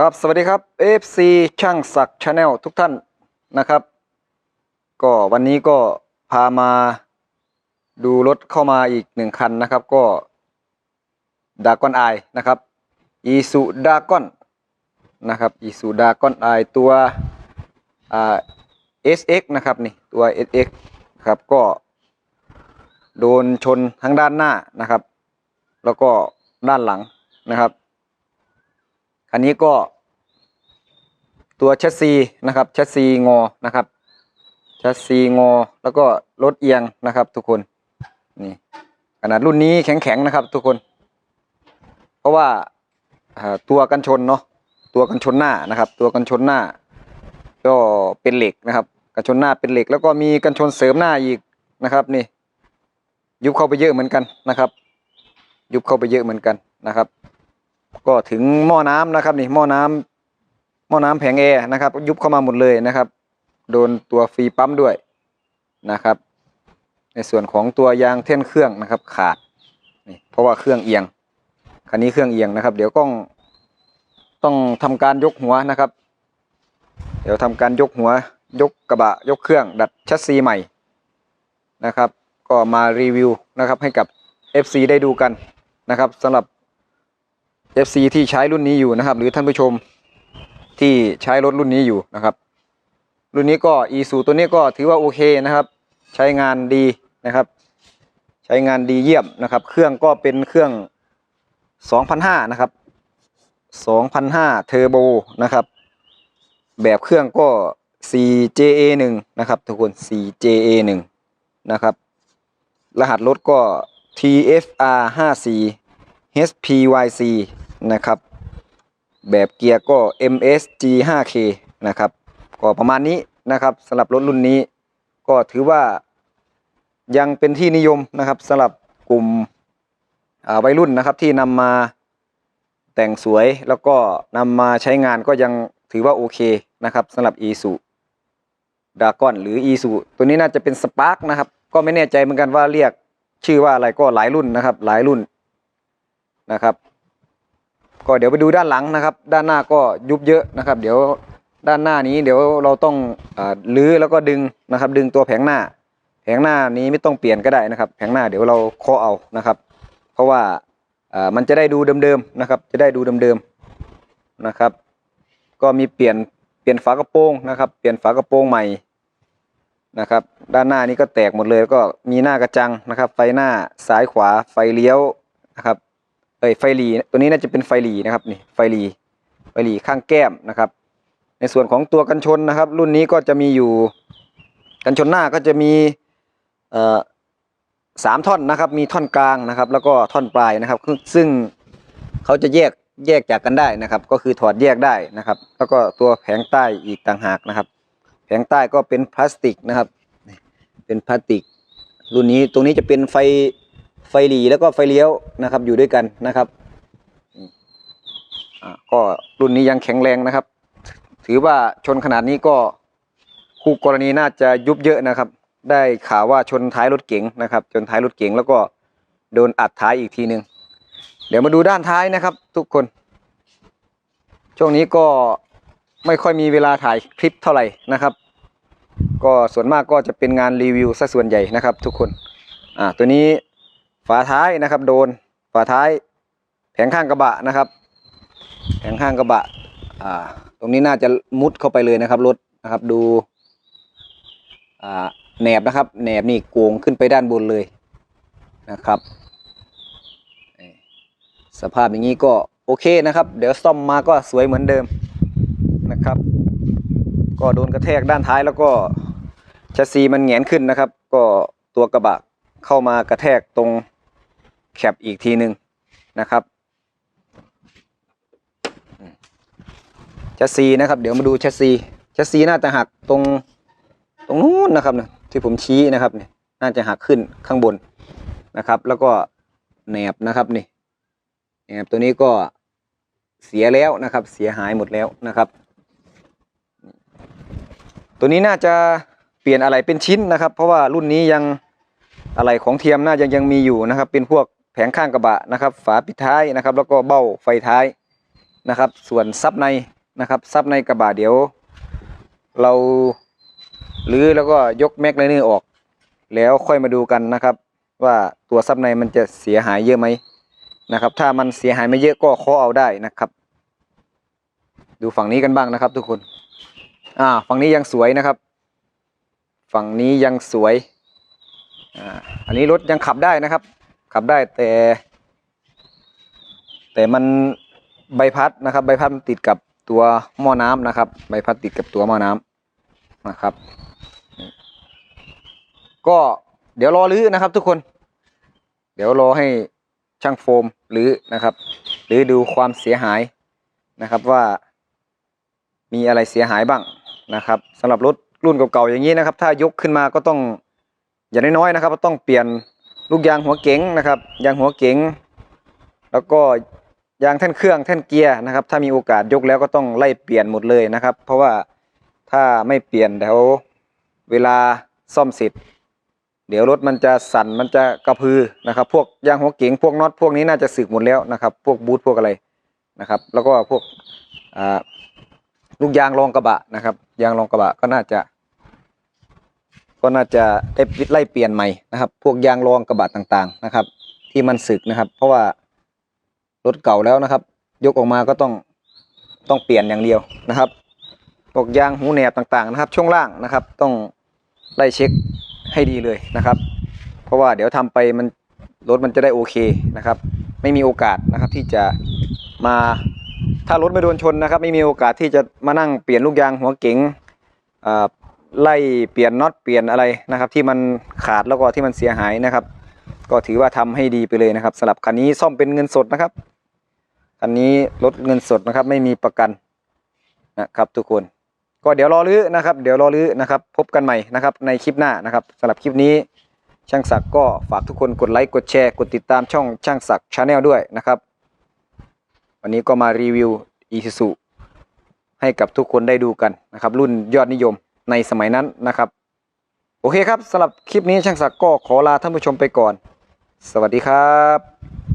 ครับ สวัสดีครับ FC ช่างศักดิ์ชาแนลทุกท่านนะครับ ก็วันนี้ก็พามาดูรถเข้ามาอีกหนึ่งคันนะครับ ก็ดากอนไอนะครับอีสุดากอนนะครับอีสุดากอนไอตัวอ่า SX นะครับนี่ตัว SX ครับก็โดนชนทั้งด้านหน้านะครับ แล้วก็ด้านหลังนะครับ คันนี้ก็ ตัวแชสซีนะครับแชสซีงอนะครับแชสซีงอแล้วก็รถเอียงนะครับ ทุกคนนี่ขนาดรุ่นนี้แข็งๆนะครับ ทุกคน เพราะว่าตัวกันชนเนาะตัวกันชนหน้านะครับ ตัวกันชนหน้า ก็เป็นเหล็กนะครับ กันชนหน้าเป็นเหล็ก แล้วก็มีกันชนเสริมหน้าอีกนะครับ นี่ ยุบเข้าไปเยอะเหมือนกันนะครับ ยุบเข้าไปเยอะเหมือนกันนะครับ ก็ถึงหม้อน้ำนะครับนี่หม้อน้ำหม้อน้ำแผงแอร์นะครับ ยุบเข้ามาหมดเลยนะครับ โดนตัวฟรีปั๊มด้วยนะครับ ในส่วนของตัวยางเท่นเครื่องนะครับ ขาดนี่เพราะว่าเครื่องเอียงคันนี้เครื่องเอียงนะครับ เดี๋ยวต้องต้องทำการยกหัวนะครับ เดี๋ยวทำการยกหัว ยกกระบะยกเครื่อง ดัดชัสซีใหม่นะครับ ก็มารีวิวนะครับให้กับ FC ได้ดูกันนะครับสำหรับ FC ที่ใช้รุ่นนี้อยู่นะครับ หรือท่านผู้ชมที่ใช้รถรุ่นนี้อยู่นะครับ รุ่นนี้ก็ e สูตัวนี้ก็ถือว่าโอเคนะครับ ใช้งานดีนะครับ ใช้งานดีเยี่ยมนะครับ เครื่องก็เป็นเครื่อง2,500นะครับ2,500เทอร์โบนะครับ แบบเครื่องก็ 4JA1 นะครับ ทุกคน 4JA1 นะครับ รหัสรถก็ TFR54 HPYC นะครับ แบบเกียร์ก็ MSG 5K นะครับ ก็ประมาณนี้นะครับสำหรับรถรุ่นนี้ ก็ถือว่ายังเป็นที่นิยมนะครับสำหรับกลุ่มวัยรุ่นนะครับที่นำมาแต่งสวยแล้วก็นำมาใช้งานก็ยังถือว่าโอเคนะครับสำหรับ e s u d r a g o n หรือ e s u ตัวนี้น่าจะเป็น Spark นะครับ ก็ไม่แน่ใจเหมือนกันว่าเรียกชื่อว่าอะไรก็หลายรุ่นนะครับ หลายรุ่นนะครับ ก็เดี๋ยวไปดูด้านหลังนะครับ ด้านหน้าก็ยุบเยอะนะครับ เดี๋ยวด้านหน้านี้เดี๋ยวเราต้องอลื้อแล้วก็ดึงนะครับ ดึงตัวแผงหน้า แผงหน้านี้ไม่ต้องเปลี่ยนก็ได้นะครับ แผงหน้าเดี๋ยวเราเคาะเอานะครับ เพราะว่ามันจะได้ดูเดิมๆนะครับ จะได้ดูเดิมๆนะครับ ก็มีเปลี่ยนเปลี่ยนฝากระโปรงนะครับ เปลี่ยนฝากระโปรงใหม่นะครับ ด้านหน้านี้ก็แตกหมดเลยก็มีหน้ากระจังนะครับ ไฟหน้าซ้ายขวาไฟเลี้ยวนะครับ เอ้ยไฟหลีตัวนี้น่าจะเป็นไฟหลีนะครับนี่ไฟหลีไฟหลีข้างแก้มนะครับ ในส่วนของตัวกันชนนะครับ รุ่นนี้ก็จะมีอยู่กันชนหน้าก็จะมีเอ่อสามท่อนนะครับ มีท่อนกลางนะครับ แล้วก็ท่อนปลายนะครับ ซึ่งเขาจะแยกแยกจากกันได้นะครับ ก็คือถอดแยกได้นะครับ แล้วก็ตัวแผงใต้อีกต่างหากนะครับ แผงใต้ก็เป็นพลาสติกนะครับ เป็นพลาสติก รุ่นนี้ตรงนี้จะเป็นไฟ ไฟหลีแล้วก็ไฟเลี้ยวนะครับ อยู่ด้วยกันนะครับอ่าก็รุ่นนี้ยังแข็งแรงนะครับ ถือว่าชนขนาดนี้ก็คู่กรณีน่าจะยุบเยอะนะครับ ได้ข่าวว่าชนท้ายรถเก๋งนะครับ ชนท้ายรถเก๋งแล้วก็โดนอัดท้ายอีกทีหนึ่งเดี๋ยวมาดูด้านท้ายนะครับ ทุกคน ช่วงนี้ก็ไม่ค่อยมีเวลาถ่ายคลิปเท่าไหร่นะครับ ก็ส่วนมากก็จะเป็นงานรีวิวซะส่วนใหญ่นะครับ ทุกคนอ่าตัวนี้ ฝาท้ายนะครับ โดนฝาท้าย แผงข้างกระบะนะครับ แผงข้างกระบะอ่าตรงนี้น่าจะมุดเข้าไปเลยนะครับรถนะครับดูอ่าแหนบนะครับแหนบนี่โกงขึ้นไปด้านบนเลยนะครับ สภาพอย่างนี้ก็โอเคนะครับ เดี๋ยวซ่อมมาก็สวยเหมือนเดิมนะครับ ก็โดนกระแทกด้านท้ายแล้วก็แชสซีมันแหงนขึ้นนะครับ ก็ตัวกระบะเข้ามากระแทกตรง แคปอีกทีหนึ่งนะครับแชสซีนะครับ เดี๋ยวมาดูแชสซีแชสซีน่าจะหักตรงตรงนู้นนะครับเนี่ยที่ผมชี้นะครับเนี่ยน่าจะหักขึ้นข้างบนนะครับ แล้วก็แหนบนะครับนี่แหนบตัวนี้ก็เสียแล้วนะครับ เสียหายหมดแล้วนะครับ ตัวนี้น่าจะเปลี่ยนอะไรเป็นชิ้นนะครับ เพราะว่ารุ่นนี้ยังอะไรของเทียมน่าจะยังมีอยู่นะครับ เป็นพวก แผงข้างกระบะนะครับ ฝาปิดท้ายนะครับ แล้วก็เบ้าไฟท้ายนะครับ ส่วนซับในนะครับซับในกระบะเดี๋ยว เราลื้อแล้วก็ยกแม็กไลเนอร์ออก แล้วค่อยมาดูกันนะครับ ว่าตัวซับในมันจะเสียหายเยอะไหมนะครับ ถ้ามันเสียหายไม่เยอะก็เคาะเอาได้นะครับ ดูฝั่งนี้กันบ้างนะครับ ทุกคนอ่าฝั่งนี้ยังสวยนะครับ ฝั่งนี้ยังสวยอ่าอันนี้รถยังขับได้นะครับ ขับได้แต่ แต่มันใบพัดนะครับ ใบพัดมันติดกับตัวหม้อน้ำนะครับ ใบพัดติดกับตัวหม้อน้ำนะครับ ก็เดี๋ยวรอรื้อนะครับ ทุกคน เดี๋ยวรอให้ช่างโฟมรื้อนะครับหรือดูความเสียหายนะครับว่า มีอะไรเสียหายบ้างนะครับสำหรับรถรุ่นเก่าๆอย่างนี้นะครับ ถ้ายกขึ้นมาก็ต้องอย่างน้อยๆนะครับ ก็ต้องเปลี่ยน ลูกยางหัวเก๋งนะครับยางหัวเก๋งแล้วก็ยางแท่นเครื่องแท่นเกียร์นะครับ ถ้ามีโอกาสยกแล้วก็ต้องไล่เปลี่ยนหมดเลยนะครับ เพราะว่าถ้าไม่เปลี่ยนเดี๋ยวเวลาซ่อมเสร็จเดี๋ยวรถมันจะสั่นมันจะกระพือนะครับ พวกยางหัวเก๋งพวกน็อตพวกนี้น่าจะสึกหมดแล้วนะครับ พวกบูทพวกอะไรนะครับ แล้วก็พวกลูกยางรองกระบะนะครับ ยางรองกระบะก็น่าจะ ก็น่าจะได้ไล่เปลี่ยนใหม่นะครับ พวกยางรองกระบะต่างๆนะครับ ที่มันสึกนะครับ เพราะว่ารถเก่าแล้วนะครับ ยกออกมาก็ต้องต้องเปลี่ยนอย่างเดียวนะครับพวกยางหูแหนบต่างๆนะครับ ช่วงล่างนะครับ ต้องไล่เช็คให้ดีเลยนะครับ เพราะว่าเดี๋ยวทำไปมันรถมันจะได้โอเคนะครับ ไม่มีโอกาสนะครับที่จะมาถ้ารถไม่โดนชนนะครับ ไม่มีโอกาสที่จะมานั่งเปลี่ยนลูกยางหัวเก๋งอ่า ไล่เปลี่ยนน็อตเปลี่ยนอะไรนะครับ ที่มันขาดแล้วก็ที่มันเสียหายนะครับ ก็ถือว่าทำให้ดีไปเลยนะครับสำหรับคันนี้ซ่อมเป็นเงินสดนะครับคันนี้ลดเงินสดนะครับ ไม่มีประกันนะครับทุกคนก็เดี๋ยวรอรื้อนะครับ เดี๋ยวรอรื้อนะครับ พบกันใหม่นะครับ ในคลิปหน้านะครับสำหรับคลิปนี้ช่างศักดิ์ก็ฝากทุกคนกดไลค์กดแชร์กดติดตามช่องช่างศักดิ์ชาแนลด้วยนะครับ วันนี้ก็มารีวิว Isuzu ให้กับทุกคนได้ดูกันนะครับ รุ่นยอดนิยม ในสมัยนั้นนะครับ โอเคครับสำหรับคลิปนี้ช่างศักดิ์ก็ขอลาท่านผู้ชมไปก่อน สวัสดีครับ